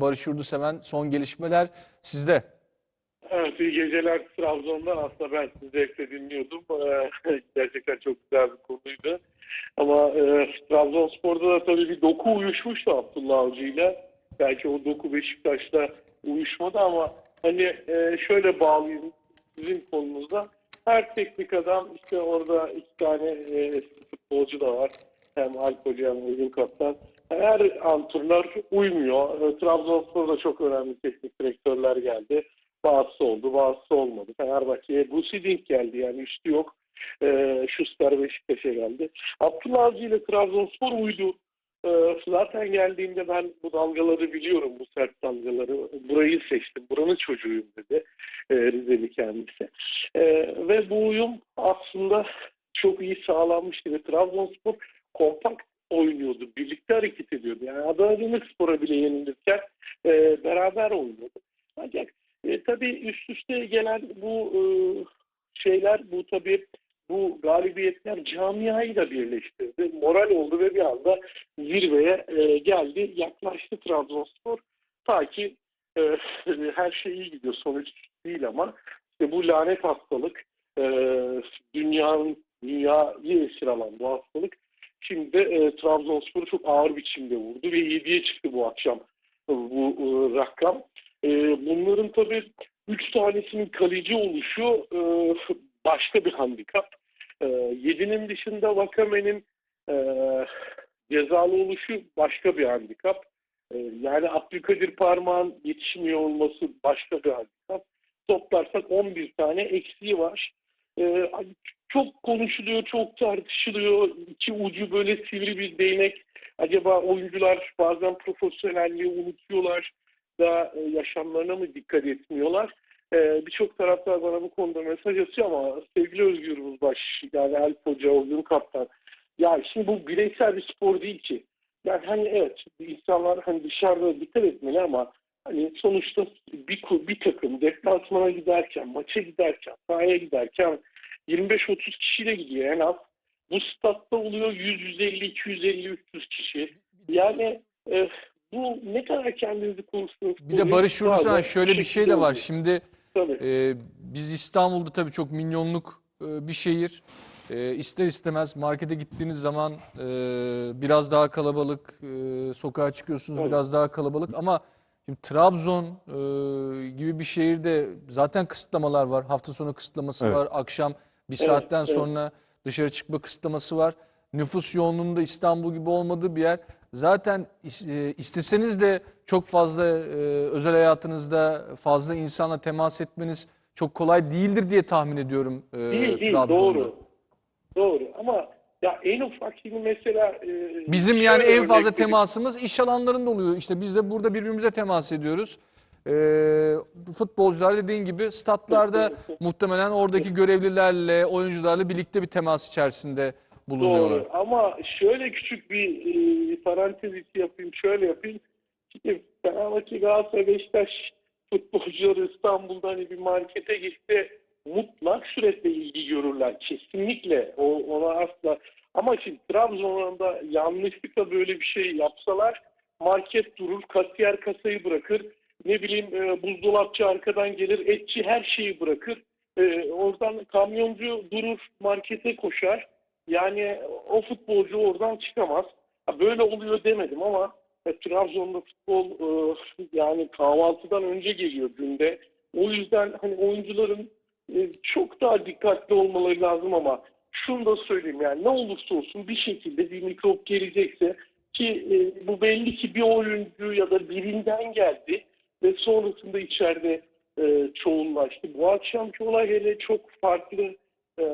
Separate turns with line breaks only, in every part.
Barış Yurduseven son gelişmeler sizde.
Evet, iyi geceler Trabzon'dan. Aslında ben sizi zevkle dinliyordum. Ee, Gerçekten çok güzel bir konuydu. Ama e, Trabzonspor'da da tabii bir doku uyuşmuştu Abdullah Avcı ile. Belki o doku Beşiktaş'ta uyuşmadı ama hani e, şöyle bağlayayım sizin konunuzda. Her teknik adam işte orada iki tane e, futbolcu da var. Hem Alp Hoca hem Özgün Kaptan. Her antrenör uymuyor. E, Trabzonspor'da çok önemli teknik direktörler geldi. Bazısı oldu, bazısı olmadı. Fenerbahçe'ye Gusidink geldi yani üstü yok. E, Schuster Beşiktaş'a geldi. Abdullah Avcı ile Trabzonspor uydu. E, zaten geldiğinde ben bu dalgaları biliyorum, bu sert dalgaları. Burayı seçtim, buranın çocuğuyum dedi e, Rizeli kendisi. E, ve bu uyum aslında çok iyi sağlanmıştı ve Trabzonspor kompakt oynuyordu, birlikte hareket ediyordu. Yani Adana Demirspor'a bile yenilirken e, beraber oynuyordu. Ancak e, tabii üst üste gelen bu e, şeyler, bu tabii bu galibiyetler camiayı da birleştirdi. Moral oldu ve bir anda zirveye e, geldi, yaklaştı Trabzonspor. Ta ki e, her şey iyi gidiyor, sonuç değil ama işte bu lanet hastalık, e, dünyanın dünyayı esir alan bu hastalık şimdi de e, Trabzonspor'u çok ağır biçimde vurdu ve 7'ye çıktı bu akşam e, bu e, rakam. E, bunların tabii 3 tanesinin kaleci oluşu e, başka bir handikap. E, 7'nin dışında Vakame'nin e, cezalı oluşu başka bir handikap. E, yani Abdülkadir Parmağan yetişmiyor olması başka bir handikap. Toplarsak 11 tane eksiği var. E, çok konuşuluyor, çok tartışılıyor. İki ucu böyle sivri bir değnek. Acaba oyuncular bazen profesyonelliği unutuyorlar da e, yaşamlarına mı dikkat etmiyorlar? E, Birçok taraftar bana bu konuda mesaj atıyor ama sevgili Özgür Buzbaş, yani Alp Hoca, Özgür Kaptan. Ya şimdi bu bireysel bir spor değil ki. Yani hani evet insanlar hani dışarıda dikkat etmeli ama hani sonuçta bir, bir takım deplasmana giderken, maça giderken, sahaya giderken 25-30 kişiyle gidiyor en az. Bu statta oluyor 100, 150, 250, 300 kişi. Yani e, bu ne kadar kendinizi konuştuğunuz
Bir de Barış Yurduseven şöyle bir şey de var. Şimdi
Tabii.
e, biz İstanbul'da tabii çok milyonluk e, bir şehir. E, ister istemez markete gittiğiniz zaman e, biraz daha kalabalık, e, sokağa çıkıyorsunuz
Evet.
biraz daha kalabalık ama şimdi Trabzon e, gibi bir şehirde zaten kısıtlamalar var. Hafta sonu kısıtlaması
Evet.
var. Akşam bir
Evet,
saatten
evet.
sonra dışarı çıkma kısıtlaması var. Nüfus yoğunluğunda İstanbul gibi olmadığı bir yer. Zaten e, isteseniz de çok fazla e, özel hayatınızda fazla insanla temas etmeniz çok kolay değildir diye tahmin ediyorum e,
Değil değil
Trabzon'da.
doğru. Doğru ama ya en ufak şimdi mesela e,
Bizim yani en fazla
vereyim.
temasımız iş alanlarında oluyor. İşte biz de burada birbirimize temas ediyoruz. Ee, futbolcular dediğin gibi statlarda muhtemelen oradaki görevlilerle, oyuncularla birlikte bir temas içerisinde bulunuyorlar.
Doğru ama şöyle küçük bir e, parantez içi yapayım, şöyle yapayım. Şimdi Fenerbahçe, Galatasaray, Beşiktaş futbolcuları İstanbul'da hani bir markete gitti mutlak suretle ilgi görürler. Kesinlikle o, ona asla. Ama şimdi Trabzon'da yanlışlıkla böyle bir şey yapsalar market durur, kasiyer kasayı bırakır. Ne bileyim e, buzdolapçı arkadan gelir, etçi her şeyi bırakır. E, oradan kamyoncu durur, markete koşar. Yani o futbolcu oradan çıkamaz. Ha, böyle oluyor demedim ama e, Trabzon'da futbol e, yani kahvaltıdan önce geliyor günde. O yüzden hani oyuncuların e, çok daha dikkatli olmaları lazım ama şunu da söyleyeyim yani ne olursa olsun bir şekilde bir mikrop gelecekse ki e, bu belli ki bir oyuncu ya da birinden geldi ve sonrasında içeride e, çoğunlaştı. Bu akşamki olay hele çok farklı ee,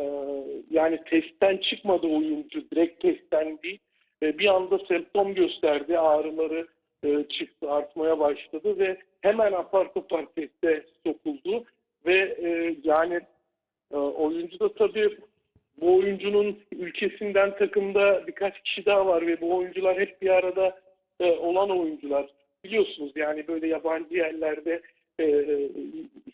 yani testten çıkmadı oyuncu, direkt testten değil. Ee, bir anda semptom gösterdi, ağrıları e, çıktı, artmaya başladı ve hemen apar topar teste sokuldu. Ve e, yani e, oyuncu da tabii bu oyuncunun ülkesinden takımda birkaç kişi daha var ve bu oyuncular hep bir arada e, olan oyuncular. Biliyorsunuz yani böyle yabancı yerlerde e,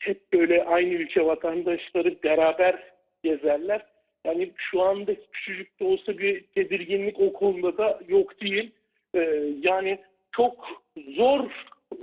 hep böyle aynı ülke vatandaşları beraber gezerler. Yani şu anda küçücük de olsa bir tedirginlik o konuda da yok değil. Ee, yani çok zor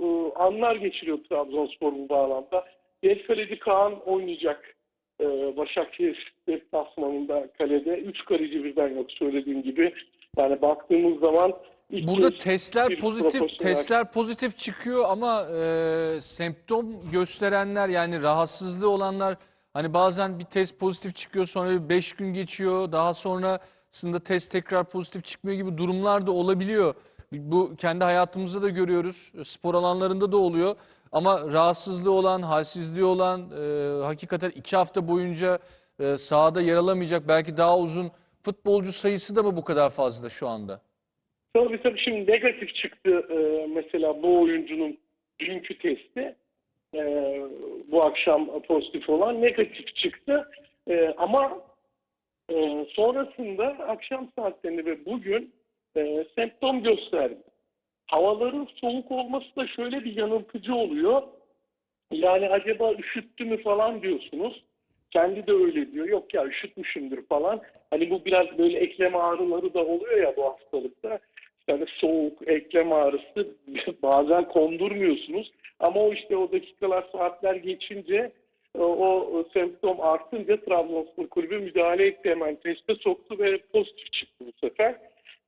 e, anlar geçiriyor Trabzonspor bu bağlamda. Genç kaleci Kaan oynayacak e, Başakşehir deplasmanında kalede. Üç kaleci birden yok söylediğim gibi. Yani baktığımız zaman
Burada
kez
testler pozitif testler pozitif çıkıyor ama e, semptom gösterenler yani rahatsızlığı olanlar hani bazen bir test pozitif çıkıyor sonra bir 5 gün geçiyor daha sonrasında test tekrar pozitif çıkmıyor gibi durumlar da olabiliyor. Bu kendi hayatımızda da görüyoruz. Spor alanlarında da oluyor. Ama rahatsızlığı olan, halsizliği olan, e, hakikaten iki hafta boyunca e, sahada yer alamayacak belki daha uzun futbolcu sayısı da mı bu kadar fazla şu anda?
Tabii tabii şimdi negatif çıktı e, mesela bu oyuncunun dünkü testi. E, bu akşam pozitif olan negatif çıktı. E, ama e, sonrasında akşam saatlerinde ve bugün e, semptom gösterdi. Havaların soğuk olması da şöyle bir yanıltıcı oluyor. Yani acaba üşüttü mü falan diyorsunuz. Kendi de öyle diyor. Yok ya üşütmüşümdür falan. Hani bu biraz böyle eklem ağrıları da oluyor ya bu hastalıkta. Yani soğuk, eklem ağrısı bazen kondurmuyorsunuz. Ama o işte o dakikalar, saatler geçince o, o semptom artınca Trabzonspor Kulübü müdahale etti hemen teste soktu ve pozitif çıktı bu sefer.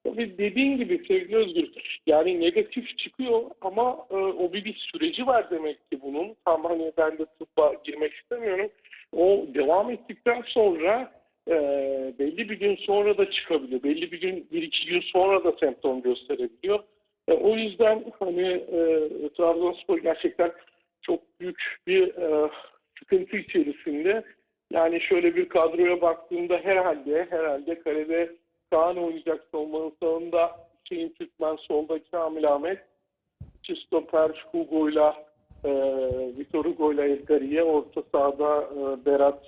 Tabii dediğin gibi sevgili Özgür yani negatif çıkıyor ama e, o bir, bir süreci var demek ki bunun. Tam hani ben de tıbba girmek istemiyorum. O devam ettikten sonra e, belli bir gün sonra da çıkabiliyor. Belli bir gün, bir iki gün sonra da semptom gösterebiliyor. E, o yüzden hani e, Trabzonspor gerçekten çok büyük bir e, sıkıntı içerisinde. Yani şöyle bir kadroya baktığımda herhalde herhalde kalede Kaan oynayacak savunmanın sağında Hüseyin Türkmen, solda Kamil Ahmet, iki stoper Hugo'yla e, Vitor Hugo'yla Edgariye, orta sahada e, Berat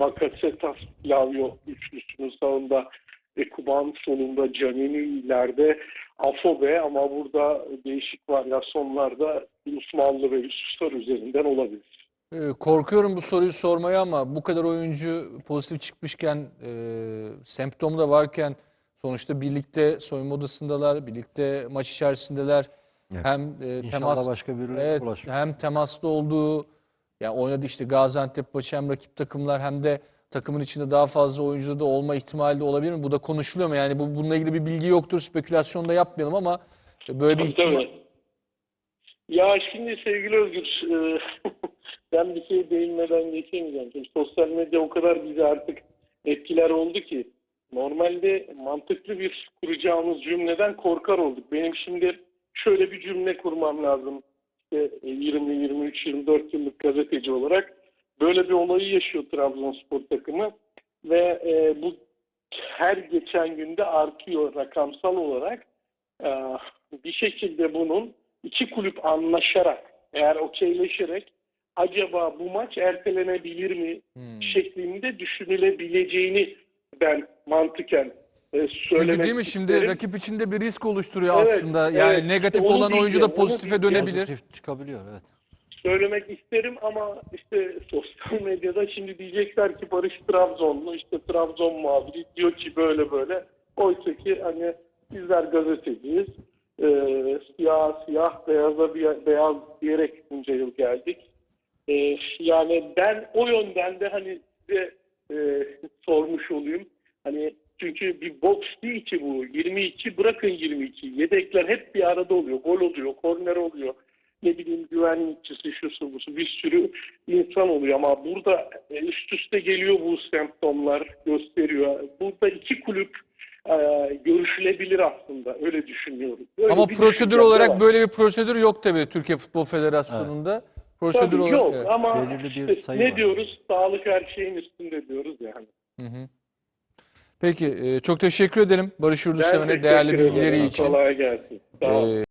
Bakasetas Lavio üçlüsünün sağında Ekuban sonunda Canini ileride Afobe ama burada değişik varyasyonlarda Osmanlı ve Yusuflar üzerinden olabilir.
Ee, Korkuyorum bu soruyu sormaya ama bu kadar oyuncu pozitif çıkmışken, e, semptom da varken sonuçta birlikte soyunma odasındalar, birlikte maç içerisindeler.
Evet.
Hem e,
İnşallah
temas
başka birileri
evet, hem temaslı olduğu yani oynadı işte Gaziantep maçı hem rakip takımlar hem de takımın içinde daha fazla oyuncu da olma ihtimali de olabilir mi? Bu da konuşuluyor mu? Yani bu bununla ilgili bir bilgi yoktur, spekülasyon da yapmayalım ama böyle bir ihtimal.
Tabii. Ya şimdi sevgili Özgür, e, ben bir şey değinmeden geçemeyeceğim. Çünkü sosyal medya o kadar bizi artık etkiler oldu ki normalde mantıklı bir kuracağımız cümleden korkar olduk. Benim şimdi şöyle bir cümle kurmam lazım. İşte 20, 23, 24 yıllık gazeteci olarak böyle bir olayı yaşıyor Trabzonspor takımı ve e, bu her geçen günde artıyor rakamsal olarak. E, bir şekilde bunun iki kulüp anlaşarak eğer okeyleşerek acaba bu maç ertelenebilir mi
Hmm.
şeklinde düşünülebileceğini ben mantıken e,
Çünkü
söylemek
değil mi şimdi
isterim.
rakip içinde bir risk oluşturuyor
Evet,
aslında. Yani
evet.
negatif
İşte onu
olan oyuncu da
diyeceğim, onu
pozitife
diyeceğim.
dönebilir.
Pozitif çıkabiliyor evet.
söylemek isterim ama işte sosyal medyada şimdi diyecekler ki Barış Trabzonlu işte Trabzon muhabiri diyor ki böyle böyle. Oysa ki hani bizler gazeteciyiz. Ee, siyah siyah beyaza bir- beyaz diyerek bunca yıl geldik. Ee, yani ben o yönden de hani size e, sormuş olayım. Hani çünkü bir boks değil ki bu. 22 bırakın 22. Yedekler hep bir arada oluyor. Gol oluyor, korner oluyor ne bileyim güvenlikçisi, şusu busu bir sürü insan oluyor ama burada e, üst üste geliyor bu semptomlar gösteriyor. Burada iki kulüp e, görüşülebilir aslında öyle düşünüyorum. Böyle
Ama prosedür olarak
var.
böyle bir prosedür yok tabii Türkiye Futbol Federasyonu'nda. Prosedür
Tabii
olarak
yok
evet.
ama
Belirli bir
işte
sayı
ne
var.
diyoruz? Sağlık her şeyin üstünde diyoruz yani.
Hı hı. Peki e, çok teşekkür ederim Barış Yurduseven'e değerli bilgileri için.
Kolay gelsin. Sağ olun.
E,